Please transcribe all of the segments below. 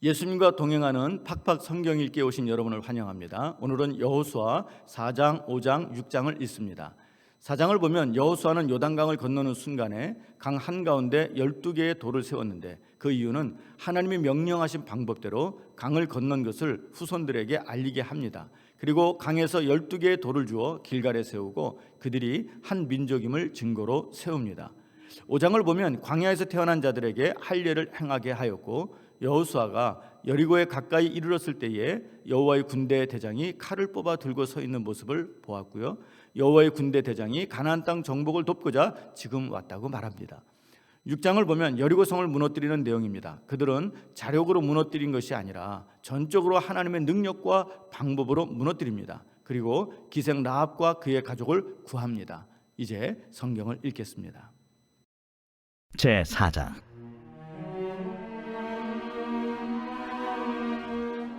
예수님과 동행하는 팍팍 성경 읽기에 오신 여러분을 환영합니다. 오늘은 여호수아 4장, 5장, 6장을 읽습니다. 4장을 보면 여호수아는 요단강을 건너는 순간에 강 한가운데 12개의 돌을 세웠는데 그 이유는 하나님이 명령하신 방법대로 강을 건넌 것을 후손들에게 알리게 합니다. 그리고 강에서 12개의 돌을 주어 길갈에 세우고 그들이 한 민족임을 증거로 세웁니다. 5장을 보면 광야에서 태어난 자들에게 할례를 행하게 하였고 여호수아가 여리고에 가까이 이르렀을 때에 여호와의 군대 대장이 칼을 뽑아 들고 서 있는 모습을 보았고요. 여호와의 군대 대장이 가나안 땅 정복을 돕고자 지금 왔다고 말합니다. 6장을 보면 여리고성을 무너뜨리는 내용입니다. 그들은 자력으로 무너뜨린 것이 아니라 전적으로 하나님의 능력과 방법으로 무너뜨립니다. 그리고 기생 라합과 그의 가족을 구합니다. 이제 성경을 읽겠습니다. 제 4장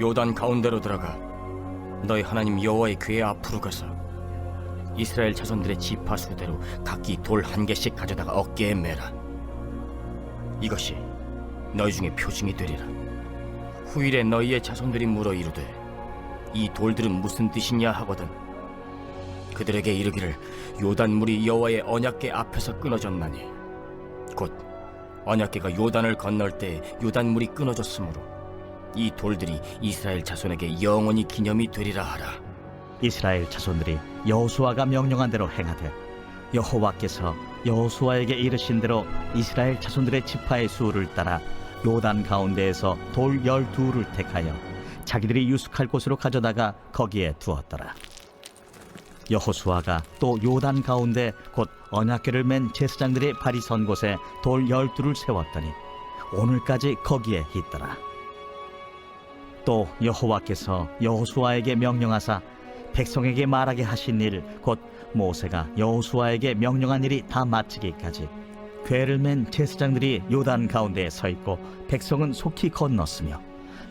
요단 가운데로 들어가 너희 하나님 여호와의 궤 앞으로 가서 이스라엘 자손들의 지파 수대로 각기 돌 한 개씩 가져다가 어깨에 매라. 이것이 너희 중에 표징이 되리라. 후일에 너희의 자손들이 물어 이르되 이 돌들은 무슨 뜻이냐 하거든 그들에게 이르기를 요단물이 여호와의 언약궤 앞에서 끊어졌나니 곧 언약궤가 요단을 건널 때 요단물이 끊어졌으므로 이 돌들이 이스라엘 자손에게 영원히 기념이 되리라 하라. 이스라엘 자손들이 여호수아가 명령한 대로 행하되 여호와께서 여호수아에게 이르신 대로 이스라엘 자손들의 지파의 수를 따라 요단 가운데에서 돌 열두를 택하여 자기들이 유숙할 곳으로 가져다가 거기에 두었더라. 여호수아가 또 요단 가운데 곧 언약궤를 맨 제사장들의 발이 선 곳에 돌 열두를 세웠더니 오늘까지 거기에 있더라. 또 여호와께서 여호수아에게 명령하사 백성에게 말하게 하신 일 곧 모세가 여호수아에게 명령한 일이 다 마치기까지 궤를 맨 제사장들이 요단 가운데에 서 있고 백성은 속히 건넜으며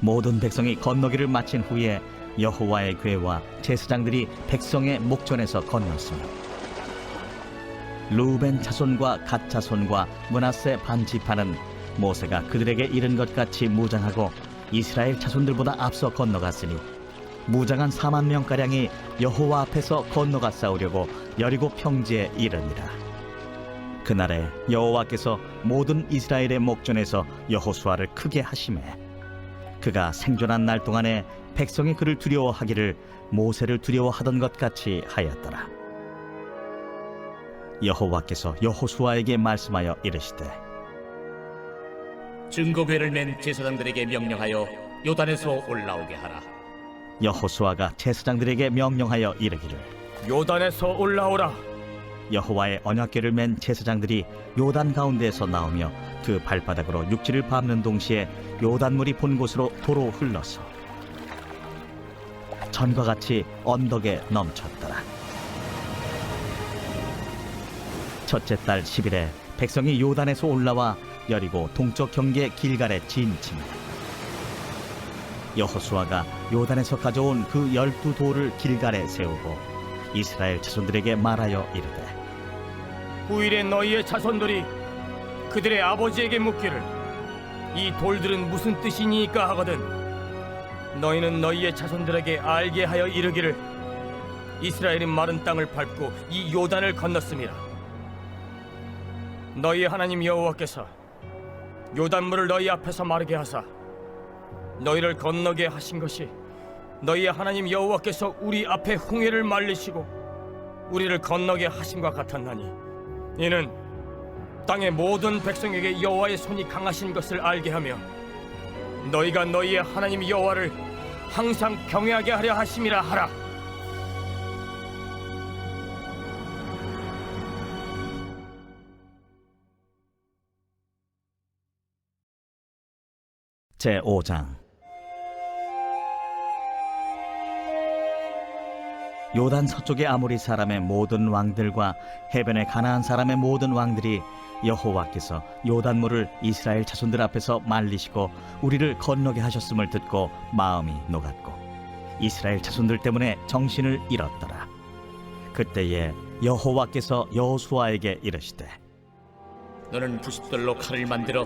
모든 백성이 건너기를 마친 후에 여호와의 궤와 제사장들이 백성의 목전에서 건넜으며 루벤 자손과 갓 자손과 문하세 반 지파는 모세가 그들에게 이른 것 같이 무장하고 이스라엘 자손들보다 앞서 건너갔으니 무장한 4만 명가량이 여호와 앞에서 건너가 싸우려고 여리고 평지에 이르니라. 그날에 여호와께서 모든 이스라엘의 목전에서 여호수아를 크게 하심에 그가 생존한 날 동안에 백성이 그를 두려워하기를 모세를 두려워하던 것 같이 하였더라. 여호와께서 여호수아에게 말씀하여 이르시되 증거궤를 맨 제사장들에게 명령하여 요단에서 올라오게 하라 여호수아가 제사장들에게 명령하여 이르기를 요단에서 올라오라. 여호와의 언약궤를 맨 제사장들이 요단 가운데에서 나오며 그 발바닥으로 육지를 밟는 동시에 요단물이 본 곳으로 도로 흘러서 전과 같이 언덕에 넘쳤더라. 첫째 달 10일에 백성이 요단에서 올라와 여리고 동쪽 경계 길갈에 진침해 여호수아가 요단에서 가져온 그 열두 돌을 길갈에 세우고 이스라엘 자손들에게 말하여 이르되 후일에 너희의 자손들이 그들의 아버지에게 묻기를 이 돌들은 무슨 뜻이니까 하거든 너희는 너희의 자손들에게 알게 하여 이르기를 이스라엘이 마른 땅을 밟고 이 요단을 건넜습니다. 너희의 하나님 여호와께서 요단물을 너희 앞에서 마르게 하사 너희를 건너게 하신 것이 너희의 하나님 여호와께서 우리 앞에 홍해를 말리시고 우리를 건너게 하심과 같았나니 이는 땅의 모든 백성에게 여호와의 손이 강하신 것을 알게 하며 너희가 너희의 하나님 여호와를 항상 경외하게 하려 하심이라 하라. 제 5장. 요단 서쪽의 아모리 사람의 모든 왕들과 해변의 가나안 사람의 모든 왕들이 여호와께서 요단물을 이스라엘 자손들 앞에서 말리시고 우리를 건너게 하셨음을 듣고 마음이 녹았고 이스라엘 자손들 때문에 정신을 잃었더라. 그때에 여호와께서 여호수아에게 이르시되 너는 부싯돌로 칼을 만들어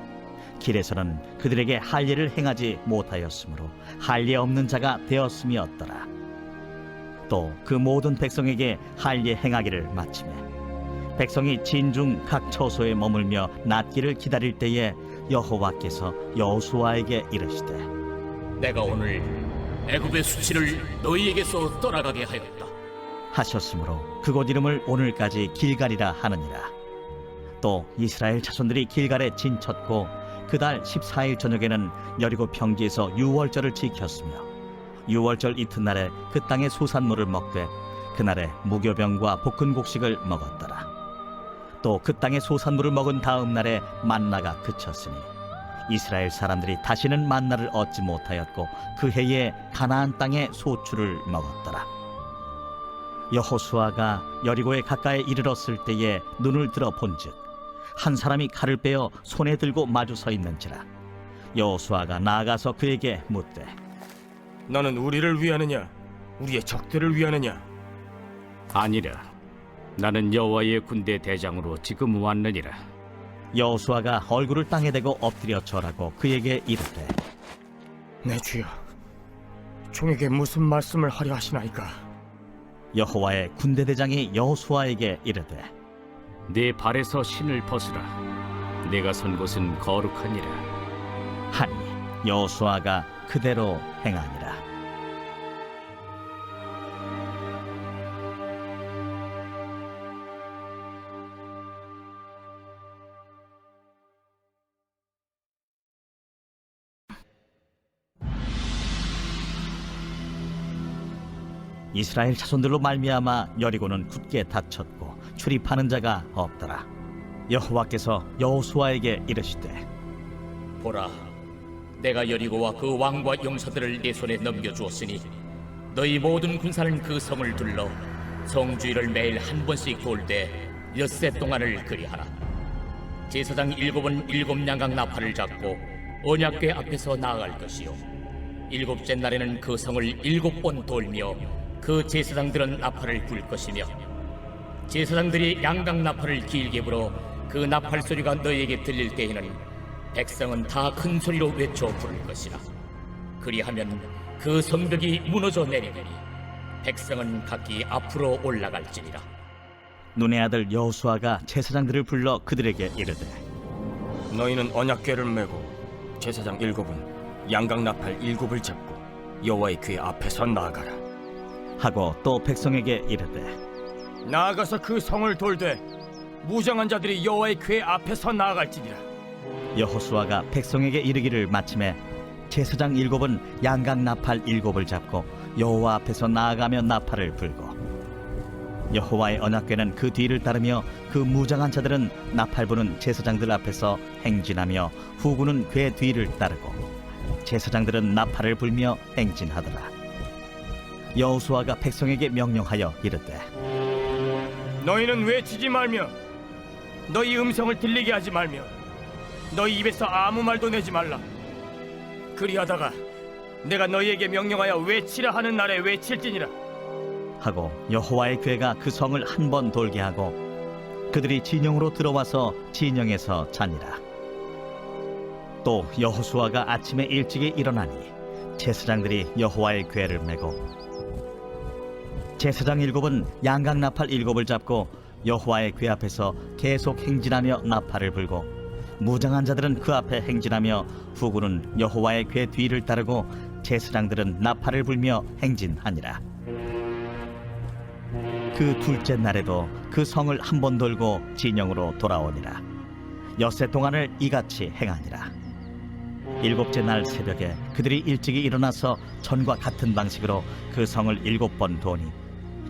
길에서는 그들에게 할례를 행하지 못하였으므로 할례 없는 자가 되었음이었더라. 또 그 모든 백성에게 할례 행하기를 마치매 백성이 진중 각 처소에 머물며 낫기를 기다릴 때에 여호와께서 여호수아에게 이르시되 내가 오늘 애굽의 수치를 너희에게서 떠나가게 하였다. 하셨으므로 그곳 이름을 오늘까지 길갈이라 하느니라. 또 이스라엘 자손들이 길갈에 진쳤고 그달 14일 저녁에는 여리고 평지에서 유월절을 지켰으며 유월절 이튿날에 그 땅의 소산물을 먹되 그날에 무교병과 볶은 곡식을 먹었더라. 또 그 땅의 소산물을 먹은 다음 날에 만나가 그쳤으니 이스라엘 사람들이 다시는 만나를 얻지 못하였고 그 해에 가나안 땅의 소출을 먹었더라. 여호수아가 여리고에 가까이 이르렀을 때에 눈을 들어 본즉 한 사람이 칼을 빼어 손에 들고 마주 서 있는지라 여호수아가 나아가서 그에게 묻되 너는 우리를 위하느냐? 우리의 적들을 위하느냐? 아니라 나는 여호와의 군대 대장으로 지금 왔느니라 여호수아가 얼굴을 땅에 대고 엎드려 절하고 그에게 이르되 내 주여, 종에게 무슨 말씀을 하려 하시나이까? 여호와의 군대 대장이 여호수아에게 이르되 네 발에서 신을 벗으라. 내가 선 곳은 거룩하니라. 하니 여호수아가 그대로 행하니라 이스라엘 자손들로 말미암아 여리고는 굳게 닫혔고 출입하는 자가 없더라 여호와께서 여호수아에게 이르시되 보라, 내가 여리고와 그 왕과 용사들을 내 손에 넘겨 주었으니 너희 모든 군사는 그 성을 둘러 성주의를 매일 한 번씩 돌 때 엿새 동안을 그리하라. 제사장 일곱은 일곱 양각 나팔을 잡고 언약궤 앞에서 나아갈 것이요 일곱째 날에는 그 성을 일곱 번 돌며 그 제사장들은 나팔을 불 것이며 제사장들이 양각 나팔을 길게 불어 그 나팔 소리가 너희에게 들릴 때에는 백성은 다 큰 소리로 외쳐 부를 것이라. 그리하면 그 성벽이 무너져 내리리니 백성은 각기 앞으로 올라갈지니라. 눈의 아들 여호수아가 제사장들을 불러 그들에게 이르되 너희는 언약궤를 메고 제사장 일곱은 양각 나팔 일곱을 잡고 여호와의 궤 앞에서 나아가라. 하고 또 백성에게 이르되 나아가서 그 성을 돌되 무장한 자들이 여호와의 궤 앞에서 나아갈지니라. 여호수아가 백성에게 이르기를 마침에 제사장 일곱은 양각 나팔 일곱을 잡고 여호와 앞에서 나아가며 나팔을 불고 여호와의 언약궤는 그 뒤를 따르며 그 무장한 자들은 나팔 부는 제사장들 앞에서 행진하며 후구는 궤 뒤를 따르고 제사장들은 나팔을 불며 행진하더라 여호수아가 백성에게 명령하여 이르되 너희는 외치지 말며 너희 음성을 들리게 하지 말며 너희 입에서 아무 말도 내지 말라. 그리하다가 내가 너희에게 명령하여 외치라 하는 날에 외칠지니라 하고 여호와의 괴가 그 성을 한 번 돌게 하고 그들이 진영으로 들어와서 진영에서 자니라 또 여호수아가 아침에 일찍이 일어나니 제사장들이 여호와의 괴를 메고 제사장 일곱은 양각 나팔 일곱을 잡고 여호와의 괴 앞에서 계속 행진하며 나팔을 불고 무장한 자들은 그 앞에 행진하며 후군은 여호와의 괴 뒤를 따르고 제사장들은 나팔을 불며 행진하니라. 그 둘째 날에도 그 성을 한 번 돌고 진영으로 돌아오니라. 엿새 동안을 이같이 행하니라. 일곱째 날 새벽에 그들이 일찍이 일어나서 전과 같은 방식으로 그 성을 일곱 번 도니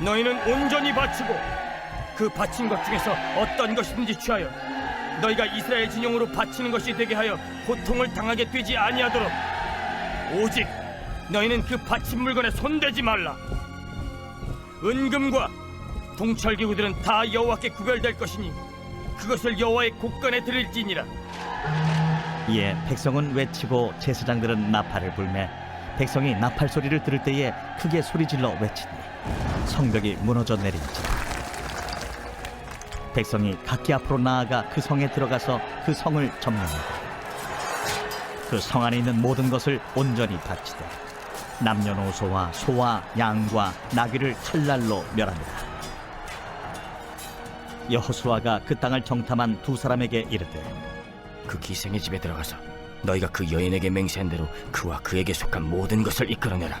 너희는 온전히 바치고 그 바친 것 중에서 어떤 것이든지 취하여 너희가 이스라엘 진영으로 바치는 것이 되게 하여 고통을 당하게 되지 아니하도록 오직 너희는 그 바친 물건에 손대지 말라. 은금과 동철 기구들은 다 여호와께 구별될 것이니 그것을 여호와의 곳간에 드릴지니라. 이에 백성은 외치고 제사장들은 나팔을 불매 백성이 나팔 소리를 들을 때에 크게 소리질러 외치니 성벽이 무너져 내린지라 백성이 각기 앞으로 나아가 그 성에 들어가서 그 성을 점령하고 그 성 안에 있는 모든 것을 온전히 바치되 남녀노소와 소와 양과 나귀를 칼날로 멸합니다 여호수아가 그 땅을 정탐한 두 사람에게 이르되 그 기생의 집에 들어가서 너희가 그 여인에게 맹세한 대로 그와 그에게 속한 모든 것을 이끌어내라.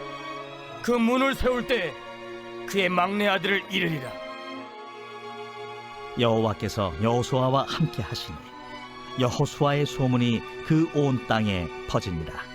그 문을 세울 때 그의 막내 아들을 잃으리라. 여호와께서 여호수아와 함께 하시니 여호수아의 소문이 그 온 땅에 퍼집니다.